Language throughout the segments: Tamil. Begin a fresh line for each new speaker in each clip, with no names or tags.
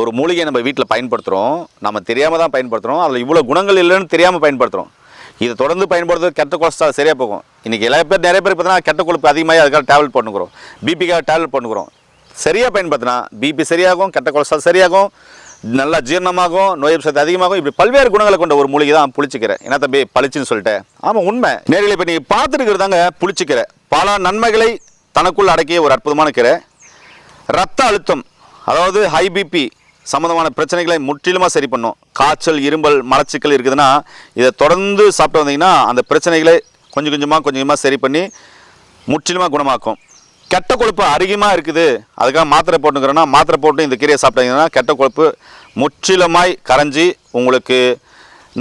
ஒரு மூலிகை நம்ம வீட்டில் பயன்படுத்துகிறோம் நம்ம தெரியாமல் தான் பயன்படுத்துகிறோம் அதில் இவ்வளோ குணங்கள் இல்லைன்னு தெரியாமல் பயன்படுத்துகிறோம் இதை தொடர்ந்து பயன்படுத்துறது கெட்ட கொலஸ்ட்ரால் சரியாக போகும் இன்றைக்கி எல்லா பேர் நிறைய பேர் பார்த்தீங்கன்னா கெட்ட கொழுப்பு அதிகமாக அதுக்காக டேப்லெட் பண்ணுக்கிறோம் பிபிக்காக டேப்லெட் பண்ணுக்கிறோம் சரியாக பயன்படுத்தினா பிபி சரியாகும் கெட்ட கொலஸ்ட்ரால் சரியாகும் நல்லா ஜீர்ணமாகும் நோய் சக்தி அதிகமாகும் இப்படி பல்வேறு குணங்களை கொண்ட ஒரு மூலிகை தான் புளிச்சிக்கிறேன் என்ன தம்பி பளிச்சுன்னு சொல்லிட்டேன் ஆமாம் உண்மை நேரில் இப்போ நீங்கள் பார்த்துருக்கிறதாங்க புளிச்சிக்கிற பல நன்மைகளை தனக்குள் அடக்கிய ஒரு அற்புதமான கீரை ரத்த அழுத்தம் அதாவது ஹைபிபி சம்மந்தமான பிரச்சனைகளை முற்றிலுமாக சரி பண்ணும் காய்ச்சல் இரும்பல் மலச்சிக்கல் இருக்குதுன்னா இதை தொடர்ந்து சாப்பிட்டு வந்தீங்கன்னா அந்த பிரச்சனைகளை கொஞ்சம் கொஞ்சமாக கொஞ்சம் கொஞ்சமாக சரி பண்ணி முற்றிலுமாக குணமாக்கும் கெட்ட கொழுப்பு அதிகமாக இருக்குது அதுக்காக மாத்திரை போட்டுக்கிறோன்னா மாத்திரை போட்டு இந்த கீரையை சாப்பிட்டீங்கன்னா கெட்ட கொழுப்பு முற்றிலுமாய் கரைஞ்சி உங்களுக்கு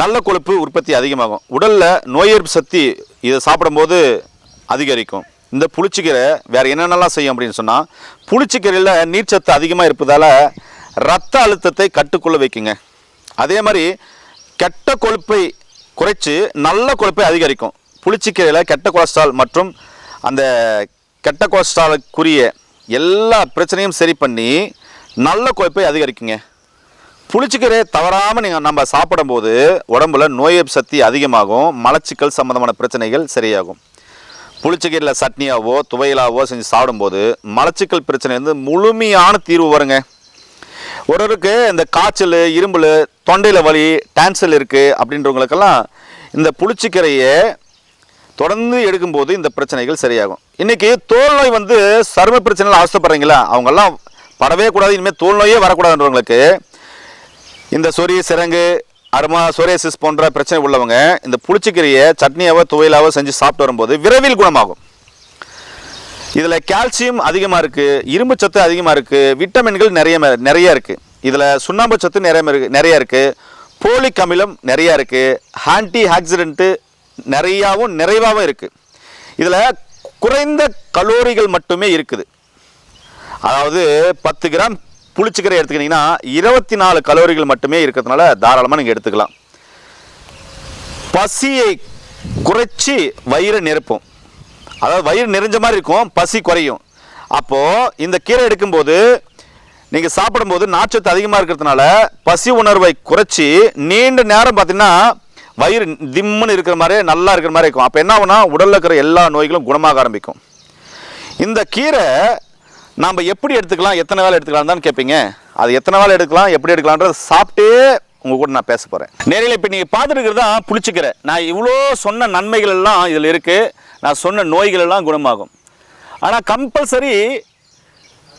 நல்ல கொழுப்பு உற்பத்தி அதிகமாகும் உடலில் நோய் எதிர்ப்பு சக்தி இதை சாப்பிடும்போது அதிகரிக்கும் இந்த புளிச்சிக்கீரை வேறு என்னென்னலாம் செய்யும் அப்படின்னு சொன்னால் புளிச்சிக்கீரையில் நீர்ச்சத்து அதிகமாக இருப்பதால் ரத்த அழுத்தத்தை கட்டுக்குள்ளே வைக்குங்க அதே மாதிரி கெட்ட கொழுப்பை குறைச்சி நல்ல கொழுப்பை அதிகரிக்கும் புளிச்சிக்கீரையில் கெட்ட கொலஸ்ட்ரால் மற்றும் அந்த கெட்ட கொலஸ்ட்ராலுக்குரிய எல்லா பிரச்சனையும் சரி பண்ணி நல்ல கொழுப்பை அதிகரிக்குங்க புளிச்சிக்கீரை தவறாமல் நீங்கள் நம்ம சாப்பிடும்போது உடம்புல நோய் சக்தி அதிகமாகும் மலச்சிக்கல் சம்மந்தமான பிரச்சனைகள் சரியாகும் புளிச்சிக்கீரில் சட்னியாவோ துவையலாவோ செஞ்சு சாப்பிடும்போது மலச்சிக்கல் பிரச்சனை வந்து முழுமையான தீர்வு வருங்க ஒருவருக்கு இந்த காய்ச்சல் இரும்பல் தொண்டையில் வலி டான்சல் இருக்குது அப்படின்றவங்களுக்கெல்லாம் இந்த புளிச்சிக்கரையை தொடர்ந்து எடுக்கும்போது இந்த பிரச்சனைகள் சரியாகும் இன்றைக்கி தோல் நோய் வந்து சரும பிரச்சனையில் அவசரப்படுறீங்களா அவங்கெல்லாம் படவே கூடாது இனிமேல் தோல் நோயே வரக்கூடாதுன்றவங்களுக்கு இந்த சொரி சிறங்கு அருமா சோரியாசிஸ் போன்ற பிரச்சனை உள்ளவங்க இந்த புளிச்சிக்கீரையை சட்னியாவோ துவையிலாவோ செஞ்சு சாப்பிட்டு வரும்போது விரைவில் குணமாகும் இதில் கால்சியம் அதிகமாக இருக்குது இரும்பு சத்து அதிகமாக இருக்குது விட்டமின்கள் நிறைய நிறைய இருக்குது இதில் சுண்ணாம்பு சத்து நிறைய நிறையா இருக்குது போலிக் அமிலம் நிறையா இருக்குது ஆன்டி ஆக்சிடென்ட்டு நிறையாவும் நிறைவாகவும் இருக்குது இதில் குறைந்த கலோரிகள் மட்டுமே இருக்குது அதாவது பத்து கிராம் புளிச்சுக்கரை எடுத்துக்கிட்டிங்கன்னா இருபத்தி நாலு கலோரிகள் மட்டுமே இருக்கிறதுனால தாராளமாக நீங்கள் எடுத்துக்கலாம் பசியை குறைச்சி வயிறு நிரப்பும் அதாவது வயிறு நிறைஞ்ச மாதிரி இருக்கும் பசி குறையும் அப்போது இந்த கீரை எடுக்கும்போது நீங்கள் சாப்பிடும்போது நாச்சத்து அதிகமாக இருக்கிறதுனால பசி உணர்வை குறைச்சி நீண்ட நேரம் பார்த்தீங்கன்னா வயிறு திம்முன்னு இருக்கிற மாதிரி நல்லா இருக்கிற மாதிரி இருக்கும் அப்போ என்ன ஆகுனா உடலில் இருக்கிற எல்லா நோய்களும் குணமாக ஆரம்பிக்கும் இந்த கீரை நாம் எப்படி எடுத்துக்கலாம் எத்தனை வேலை எடுத்துக்கலாம் தான் கேட்பீங்க அது எத்தனை வேலை எடுக்கலாம் எப்படி எடுக்கலான்றது சாப்பிட்டே உங்கள் கூட நான் பேச போகிறேன் நேரில் இப்போ நீங்கள் பார்த்துருக்கிறது தான் புளிச்சிக்கிறேன் நான் இவ்வளோ சொன்ன நன்மைகள் எல்லாம் இதில் இருக்குது நான் சொன்ன நோய்கள் எல்லாம் குணமாகும் ஆனால் கம்பல்சரி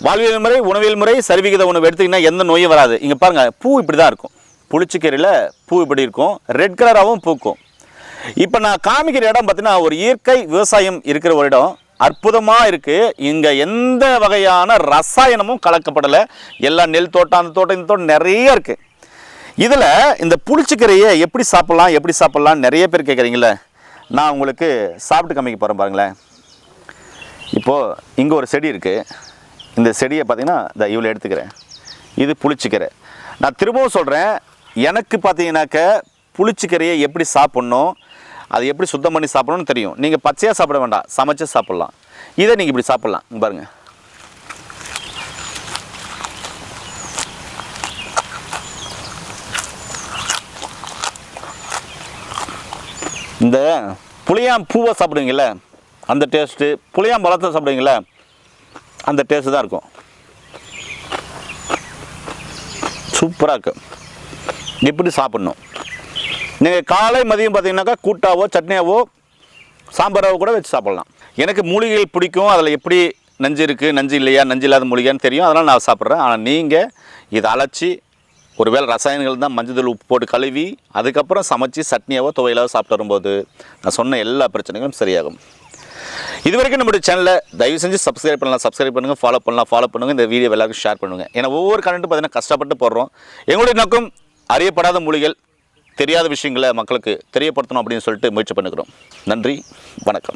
வாழ்வியல் முறை உணவியல் முறை சரிவிகித உணவு எடுத்துக்கிங்கன்னா எந்த நோயும் வராது இங்கே பாருங்கள் பூ இப்படி தான் இருக்கும் புளிச்சிக்கீரையில் பூ இப்படி இருக்கும் ரெட் கலராகவும் பூக்கும் இப்போ நான் காமிக்கிற இடம் பார்த்தீங்கன்னா ஒரு இயற்கை விவசாயம் இருக்கிற ஒரு இடம் அற்புதமாக இருக்குது இங்கே எந்த வகையான ரசாயனமும் கலக்கப்படலை எல்லா நெல் தோட்டம் அந்த தோட்டம் இந்த தோட்டம் நிறைய இருக்குது இதில் இந்த புளிச்சிக்கீரையை எப்படி சாப்பிட்லாம் எப்படி சாப்பிட்லாம் நிறைய பேர் கேட்குறீங்களே நான் உங்களுக்கு சாப்பிட்டு காமிக்க போகிறேன் பாருங்களேன் இப்போது இங்கே ஒரு செடி இருக்குது இந்த செடியை பார்த்தீங்கன்னா இந்த இவ்வளோ எடுத்துக்கிறேன் இது புளிச்சிக்கிறேன் நான் திரும்பவும் சொல்கிறேன் எனக்கு பார்த்தீங்கன்னாக்க புளிச்சிக்கிறையை எப்படி சாப்பிட்ணும் அதை எப்படி சுத்தம் பண்ணி சாப்பிட்ணுன்னு தெரியும் நீங்கள் பச்சையாக சாப்பிட வேண்டாம் சமைச்சு சாப்பிட்லாம் இதை நீங்கள் இப்படி சாப்பிட்லாம் பாருங்கள் இந்த புளியாம் பூவை சாப்பிடுவீங்கள அந்த டேஸ்ட்டு புளியாம் பழத்தை சாப்பிடுவீங்கள அந்த டேஸ்ட்டு தான் இருக்கும் சூப்பராக இருக்கும் இப்படி சாப்பிட்ணும் நீங்கள் காலை மதியம் பார்த்தீங்கன்னாக்கா கூட்டாவோ சட்னியாவோ சாம்பாராவோ கூட வச்சு சாப்பிட்லாம் எனக்கு மூலிகைகள் பிடிக்கும் அதில் எப்படி நஞ்சு இருக்குது நஞ்சு இல்லையா நஞ்சு இல்லாத மூலிகைன்னு தெரியும் அதெல்லாம் நான் சாப்பிட்றேன் ஆனால் நீங்கள் இதை அழைச்சி ஒருவேளை ரசாயனங்கள் தான் மஞ்சள் உப்பு போட்டு கழுவி அதுக்கப்புறம் சமைச்சு சட்னியாவோ துவையிலாவோ சாப்பிட்டு வரும்போது நான் சொன்ன எல்லா பிரச்சனைகளும் சரியாகும் இது வரைக்கும் நம்மளுடைய சேனலில் தயவு செஞ்சு சப்ஸ்கிரைப் பண்ணலாம் சப்ஸ்கிரைப் பண்ணுங்கள் ஃபாலோ பண்ணலாம் ஃபாலோ பண்ணுங்கள் இந்த வீடியோ எல்லாருக்கும் ஷேர் பண்ணுங்கள் ஏன்னா ஒவ்வொரு கரண்ட்டும் பார்த்தீங்கன்னா கஷ்டப்பட்டு போடுறோம் எங்களுடைய நோக்கம் அறியப்படாத மொழிகள் தெரியாத விஷயங்களை மக்களுக்கு தெரியப்படுத்தணும் அப்படின்னு சொல்லிட்டு முயற்சி பண்ணுக்கிறோம் நன்றி வணக்கம்